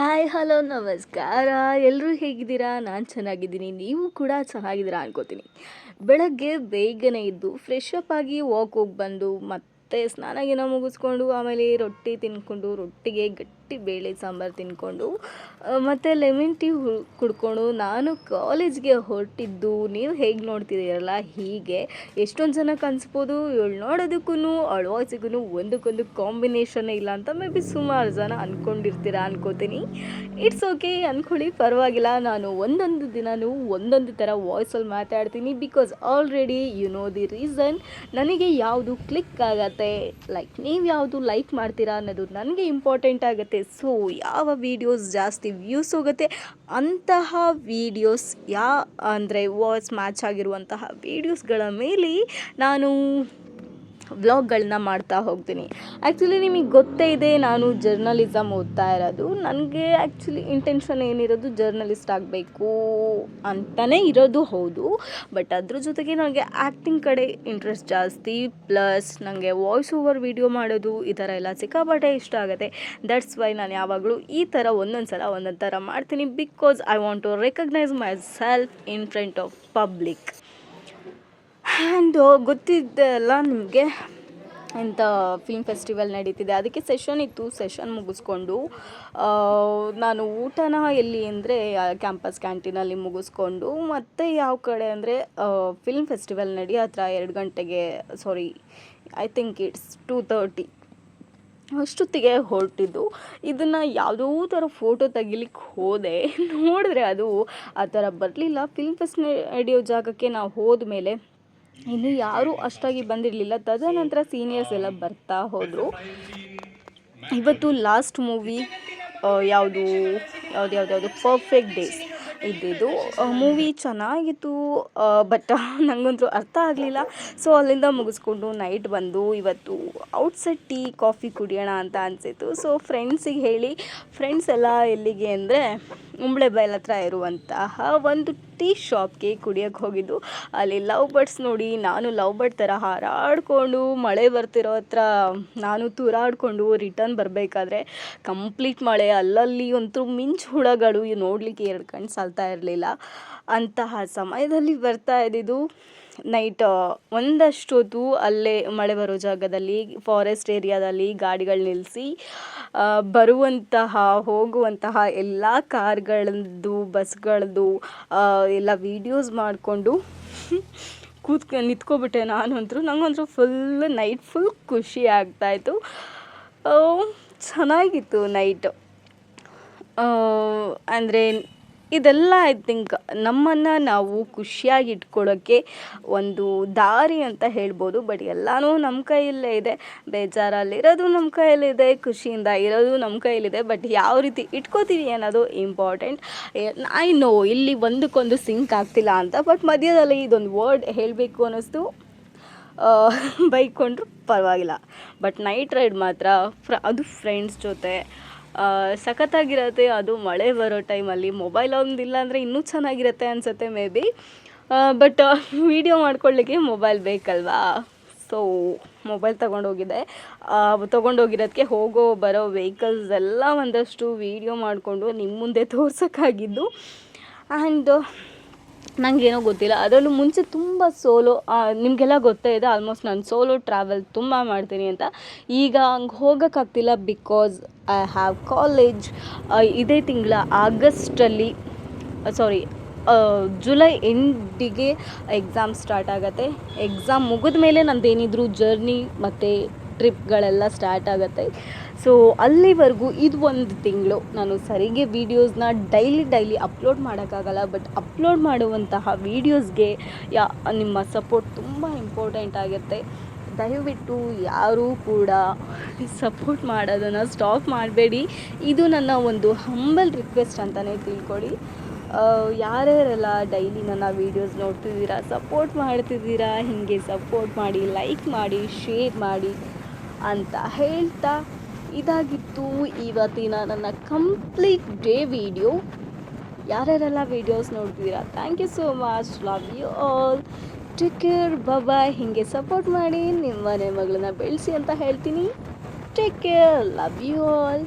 Hi, hello, ನಮಸ್ಕಾರ. ಎಲ್ಲರೂ ಹೇಗಿದ್ದೀರಾ? ನಾನು ಚೆನ್ನಾಗಿದ್ದೀನಿ. ನೀವು ಕೂಡ ಚೆನ್ನಾಗಿದ್ದೀರಾ ಅನ್ಕೋತೀನಿ. ಬೆಳಗ್ಗೆ ಬೇಗನೆ ಇದ್ದು ಫ್ರೆಶ್ ಅಪ್ ಆಗಿ ವಾಕ್ ಹೋಗಿ ಬಂದು ಮತ್ತೆ ಸ್ನಾನ ಗಿನ ಮುಗಿಸ್ಕೊಂಡು ಆಮೇಲೆ ರೊಟ್ಟಿ ತಿನ್ಕೊಂಡು ರೊಟ್ಟಿಗೆ ಗಟ್ಟಿ ಬೇಳೆ, ಸಾಂಬಾರು ತಿನ್ಕೊಂಡು ಮತ್ತು ಲೆಮನ್ ಟೀ ಕುಡ್ಕೊಂಡು ನಾನು ಕಾಲೇಜ್ಗೆ ಹೊರಟಿದ್ದು, ನೀವು ಹೇಗೆ ನೋಡ್ತಿದ್ದೀರಲ್ಲ ಹೀಗೆ. ಎಷ್ಟೊಂದು ಜನಕ್ಕೆ ಕನ್ಸ್ಬೋದು ಇವಳು ನೋಡೋದಕ್ಕೂ ಅವಳ ಒಂದಕ್ಕೊಂದು ಕಾಂಬಿನೇಷನ್ ಇಲ್ಲ ಅಂತ ಮೇ ಬಿ ಸುಮಾರು ಜನ ಅಂದ್ಕೊಂಡಿರ್ತೀರ ಅನ್ಕೋತೀನಿ. ಇಟ್ಸ್ ಓಕೆ ಅಂದ್ಕೊಳ್ಳಿ ಪರವಾಗಿಲ್ಲ, ನಾನು ಒಂದೊಂದು ದಿನವೂ ಒಂದೊಂದು ಥರ ವಾಯ್ಸಲ್ಲಿ ಮಾತಾಡ್ತೀನಿ because already you know the reason, ನನಗೆ ಯಾವುದು ಕ್ಲಿಕ್ ಆಗತ್ತೆ, ಲೈಕ್ ನೀವು ಯಾವುದು ಲೈಕ್ ಮಾಡ್ತೀರಾ ಅನ್ನೋದು ನನಗೆ ಇಂಪಾರ್ಟೆಂಟ್ ಆಗುತ್ತೆ. ಸೊ ಯಾವ ವೀಡಿಯೋಸ್ ಜಾಸ್ತಿ ವ್ಯೂಸ್ ಹೋಗುತ್ತೆ, ಅಂತಹ ವೀಡಿಯೋಸ್ ಯಾ, ಅಂದರೆ ವಾಯ್ಸ್ ಮ್ಯಾಚ್ ಆಗಿರುವಂತಹ ವೀಡಿಯೋಸ್ಗಳ ಮೇಲೆ ನಾನು ವ್ಲಾಗ್ಗಳನ್ನ ಮಾಡ್ತಾ ಹೋಗ್ತೀನಿ. ಆ್ಯಕ್ಚುಲಿ ನಿಮಗೆ ಗೊತ್ತೇ ಇದೆ, ನಾನು ಜರ್ನಲಿಸಮ್ ಓದ್ತಾ ಇರೋದು. ನನಗೆ ಆ್ಯಕ್ಚುಲಿ ಇಂಟೆನ್ಷನ್ ಏನಿರೋದು ಜರ್ನಲಿಸ್ಟ್ ಆಗಬೇಕು ಅಂತಲೇ ಇರೋದು ಹೌದು. ಬಟ್ ಅದ್ರ ಜೊತೆಗೆ ನನಗೆ ಆ್ಯಕ್ಟಿಂಗ್ ಕಡೆ ಇಂಟ್ರೆಸ್ಟ್ ಜಾಸ್ತಿ. ಪ್ಲಸ್ ನನಗೆ ವಾಯ್ಸ್ ಓವರ್ ವಿಡಿಯೋ ಮಾಡೋದು ಈ ಥರ ಎಲ್ಲ ಸಿಕ್ಕಾಪಟ್ಟೆ ಇಷ್ಟ ಆಗುತ್ತೆ. ದಟ್ಸ್ ವೈ ನಾನು ಯಾವಾಗಲೂ ಈ ಥರ ಒಂದೊಂದು ಸಲ ಒಂದೊಂದು ಥರ ಮಾಡ್ತೀನಿ. Because I want to recognise myself in front of public and ಗೊತ್ತಿದ್ದಲ್ಲ ನಿಮಗೆ? ಇಂಥ ಫಿಲ್ಮ್ ಫೆಸ್ಟಿವಲ್ ನಡೀತಿದೆ. ಅದಕ್ಕೆ ಸೆಷನ್ ಇತ್ತು ಸೆಷನ್ ಮುಗಿಸ್ಕೊಂಡು ನಾನು ಊಟನ ಎಲ್ಲಿ ಅಂದರೆ ಕ್ಯಾಂಪಸ್ ಕ್ಯಾಂಟೀನಲ್ಲಿ ಮುಗಿಸ್ಕೊಂಡು, ಮತ್ತು ಯಾವ ಕಡೆ ಅಂದರೆ ಫಿಲ್ಮ್ ಫೆಸ್ಟಿವಲ್ ನಡಿ ಹತ್ರ ಎರಡು ಗಂಟೆಗೆ sorry I think it's two thirty ಅಷ್ಟೊತ್ತಿಗೆ ಹೊರಟಿದ್ದು. ಇದನ್ನು ಯಾವುದೋ ಥರ ಫೋಟೋ ತೆಗಿಲಿಕ್ಕೆ ಹೋದೆ. ನೋಡಿದ್ರೆ ಅದು ಆ ಥರ ಬರಲಿಲ್ಲ. ಫಿಲ್ಮ್ ಫೆಸ್ಟ್ ನಡೆಯೋ ಜಾಗಕ್ಕೆ ನಾವು ಹೋದ್ಮೇಲೆ ಇನ್ನು ಯಾರೂ ಅಷ್ಟಾಗಿ ಬಂದಿರಲಿಲ್ಲ. ತದನಂತರ ಸೀನಿಯರ್ಸ್ ಎಲ್ಲ ಬರ್ತಾ ಹೋದರು. ಇವತ್ತು ಲಾಸ್ಟ್ ಮೂವಿ ಯಾವುದು, ಯಾವ್ದು ಯಾವ್ದು, ಯಾವುದು ಪರ್ಫೆಕ್ಟ್ ಡೇಸ್ ಇದ್ದಿದ್ದು. ಮೂವಿ ಚೆನ್ನಾಗಿತ್ತು ಬಟ್ ನನಗಂತೂ ಅರ್ಥ ಆಗಲಿಲ್ಲ. ಸೊ ಅಲ್ಲಿಂದ ಮುಗಿಸ್ಕೊಂಡು ನೈಟ್ ಬಂದು ಇವತ್ತು ಔಟ್ಸೈಡ್ ಟೀ ಕಾಫಿ ಕುಡಿಯೋಣ ಅಂತ ಅನಿಸಿತ್ತು. ಸೊ ಫ್ರೆಂಡ್ಸಿಗೆ ಹೇಳಿ ಫ್ರೆಂಡ್ಸ್ ಎಲ್ಲ ಎಲ್ಲಿಗೆ ಅಂದರೆ ಉಂಬಳೆ ಬೈಲ್ ಹತ್ರ ಇರುವಂತಹ ಒಂದು ಟೀ ಶಾಪ್ಗೆ ಕುಡಿಯೋಕ್ಕೆ ಹೋಗಿದ್ದು. ಅಲ್ಲಿ ಲವ್ ಬರ್ಡ್ಸ್ ನೋಡಿ, ನಾನು ಲವ್ ಬರ್ಡ್ ಥರ ಹಾರಾಡಿಕೊಂಡು ಮಳೆ ಬರ್ತಿರೋ ಹತ್ರ ನಾನು ತೂರಾಡಿಕೊಂಡು ರಿಟರ್ನ್ ಬರಬೇಕಾದ್ರೆ ಕಂಪ್ಲೀಟ್ ಮಳೆ, ಅಲ್ಲಲ್ಲಿ ಒಂಥರ ಮಿಂಚು ಹುಳಗಳು, ನೋಡಲಿಕ್ಕೆ ಎರಡು ಕಣ್ಣು ಸಾಲ್ತಾ ಇರಲಿಲ್ಲ. ಅಂತಹ ಸಮಯದಲ್ಲಿ ಬರ್ತಾ ಇದ್ದಿದ್ದು ನೈಟ್ ಒಂದಷ್ಟು ಹೊತ್ತು ಅಲ್ಲೇ ಮಳೆ ಬರೋ ಜಾಗದಲ್ಲಿ ಫಾರೆಸ್ಟ್ ಏರಿಯಾದಲ್ಲಿ ಗಾಡಿಗಳು ನಿಲ್ಲಿಸಿ ಬರುವಂತಹ, ಹೋಗುವಂತಹ ಎಲ್ಲ ಕಾರ್ಗಳದ್ದು, ಬಸ್ಗಳದ್ದು ಎಲ್ಲ ವೀಡಿಯೋಸ್ ಮಾಡಿಕೊಂಡು ಕೂತ್ಕೊಂಡು ನಿಂತ್ಕೊಬಿಟ್ಟೆ ನಾನು ನನಗಂತೂ ನಂಗಂತೂ ಫುಲ್ ನೈಟ್ ಫುಲ್ ಖುಷಿ ಆಗ್ತಾಯಿತ್ತು. ಚೆನ್ನಾಗಿತ್ತು ನೈಟ್ ಅಂದರೆ ಇದೆಲ್ಲ ಐ ಥಿಂಕ್ ನಮ್ಮನ್ನು ನಾವು ಖುಷಿಯಾಗಿ ಇಟ್ಕೊಳ್ಳೋಕ್ಕೆ ಒಂದು ದಾರಿ ಅಂತ ಹೇಳ್ಬೋದು. ಬಟ್ ಎಲ್ಲನೂ ನಮ್ಮ ಕೈಯಲ್ಲೇ ಇದೆ. ಬೇಜಾರಲ್ಲಿರೋದು ನಮ್ಮ ಕೈಯಲ್ಲಿದೆ, ಖುಷಿಯಿಂದ ಇರೋದು ನಮ್ಮ ಕೈಯಲ್ಲಿದೆ. ಬಟ್ ಯಾವ ರೀತಿ ಇಟ್ಕೋತೀವಿ ಅನ್ನೋದು ಇಂಪಾರ್ಟೆಂಟ್. ಐ ನೋ, ಇಲ್ಲಿ ಒಂದಕ್ಕೊಂದು ಸಿಂಕ್ ಆಗ್ತಿಲ್ಲ ಅಂತ. ಬಟ್ ಮಧ್ಯದಲ್ಲಿ ಇದೊಂದು ವರ್ಡ್ ಹೇಳಬೇಕು ಅನ್ನಿಸ್ತು. ಬೈಕೊಂಡ್ರು ಪರವಾಗಿಲ್ಲ. ಬಟ್ ನೈಟ್ ರೈಡ್ ಮಾತ್ರ ಫ್ರ, ಅದು ಫ್ರೆಂಡ್ಸ್ ಜೊತೆ ಸಖತ್ತಾಗಿರತ್ತೆ, ಅದು ಮಳೆ ಬರೋ ಟೈಮಲ್ಲಿ. ಮೊಬೈಲ್ ಒಂದಿಲ್ಲ ಅಂದರೆ ಇನ್ನೂ ಚೆನ್ನಾಗಿರುತ್ತೆ ಅನಿಸುತ್ತೆ, ಮೇ ಬಿ. ಬಟ್ ವೀಡಿಯೋ ಮಾಡ್ಕೊಳ್ಳಿಕ್ಕೆ ಮೊಬೈಲ್ ಬೇಕಲ್ವಾ? ಸೊ ಮೊಬೈಲ್ ತೊಗೊಂಡೋಗಿದೆ. ತೊಗೊಂಡೋಗಿರೋದಕ್ಕೆ ಹೋಗೋ, ಬರೋ ವೆಹಿಕಲ್ಸ್ ಎಲ್ಲ ಒಂದಷ್ಟು ವೀಡಿಯೋ ಮಾಡಿಕೊಂಡು ನಿಮ್ಮ ಮುಂದೆ ತೋರ್ಸೋಕ್ಕಾಗಿದ್ದು. ಆ್ಯಂಡ್ ನನಗೇನೋ ಗೊತ್ತಿಲ್ಲ. ಅದರಲ್ಲೂ ಮುಂಚೆ ತುಂಬ ಸೋಲೋ ನಿಮಗೆಲ್ಲ ಗೊತ್ತೇ ಇದೆ ಆಲ್ಮೋಸ್ಟ್ ನಾನು ಸೋಲೋ ಟ್ರಾವೆಲ್ ತುಂಬ ಮಾಡ್ತೀನಿ ಅಂತ. ಈಗ ಹಂಗೆ ಹೋಗೋಕ್ಕಾಗ್ತಿಲ್ಲ ಬಿಕಾಸ್ ಐ ಹ್ಯಾವ್ ಕಾಲೇಜ್ ಇದೇ ತಿಂಗಳ ಆಗಸ್ಟಲ್ಲಿ ಸಾರಿ ಜುಲೈ ಎಂಡಿಗೆ ಎಕ್ಸಾಮ್ ಸ್ಟಾರ್ಟ್ ಆಗುತ್ತೆ. ಎಕ್ಸಾಮ್ ಮುಗಿದ ಮೇಲೆ ನಂದೇನಿದ್ರು ಜರ್ನಿ ಮತ್ತು ಟ್ರಿಪ್ಗಳೆಲ್ಲ ಸ್ಟಾರ್ಟ್ ಆಗುತ್ತೆ. ಸೊ ಅಲ್ಲಿವರೆಗೂ ಇದು ಒಂದು ತಿಂಗಳು ನಾನು ಸರಿಗೆ ವೀಡಿಯೋಸ್ನ ಡೈಲಿ ಡೈಲಿ ಅಪ್ಲೋಡ್ ಮಾಡೋಕ್ಕಾಗಲ್ಲ ಬಟ್ ಅಪ್ಲೋಡ್ ಮಾಡುವಂತಹ ವೀಡಿಯೋಸ್ಗೆ ಯಾ, ನಿಮ್ಮ ಸಪೋರ್ಟ್ ತುಂಬ ಇಂಪಾರ್ಟೆಂಟ್ ಆಗುತ್ತೆ. ದಯವಿಟ್ಟು ಯಾರೂ ಕೂಡ ಸಪೋರ್ಟ್ ಮಾಡೋದನ್ನು ಸ್ಟಾಪ್ ಮಾಡಬೇಡಿ. ಇದು ನನ್ನ ಒಂದು ಹಂಬಲ್ ರಿಕ್ವೆಸ್ಟ್ ಅಂತಲೇ ತಿಳ್ಕೊಳ್ಳಿ. ಯಾರ್ಯಾರೆಲ್ಲ ಡೈಲಿ ನನ್ನ ವೀಡಿಯೋಸ್ ನೋಡ್ತಿದ್ದೀರಾ ಸಪೋರ್ಟ್ ಮಾಡ್ತಿದ್ದೀರಾ, ಹೀಗೆ ಸಪೋರ್ಟ್ ಮಾಡಿ ಲೈಕ್ ಮಾಡಿ ಶೇರ್ ಮಾಡಿ ಅಂತ ಹೇಳ್ತಾ ಇದಾಗಿತ್ತು. ಇವತ್ತಿನ ನನ್ನ ಕಂಪ್ಲೀಟ್ ಡೇ ವಿಡಿಯೋ. ಯಾರ್ಯಾರೆಲ್ಲ ವೀಡಿಯೋಸ್ ನೋಡ್ತಿದ್ದೀರಾ? Thank you so much love you all take care bye ಹೀಗೆ ಸಪೋರ್ಟ್ ಮಾಡಿ, ನಿಮ್ಮ ಮನೆ ಮಗಳನ್ನ ಬೆಳೆಸಿ ಅಂತ ಹೇಳ್ತೀನಿ. Take care love you all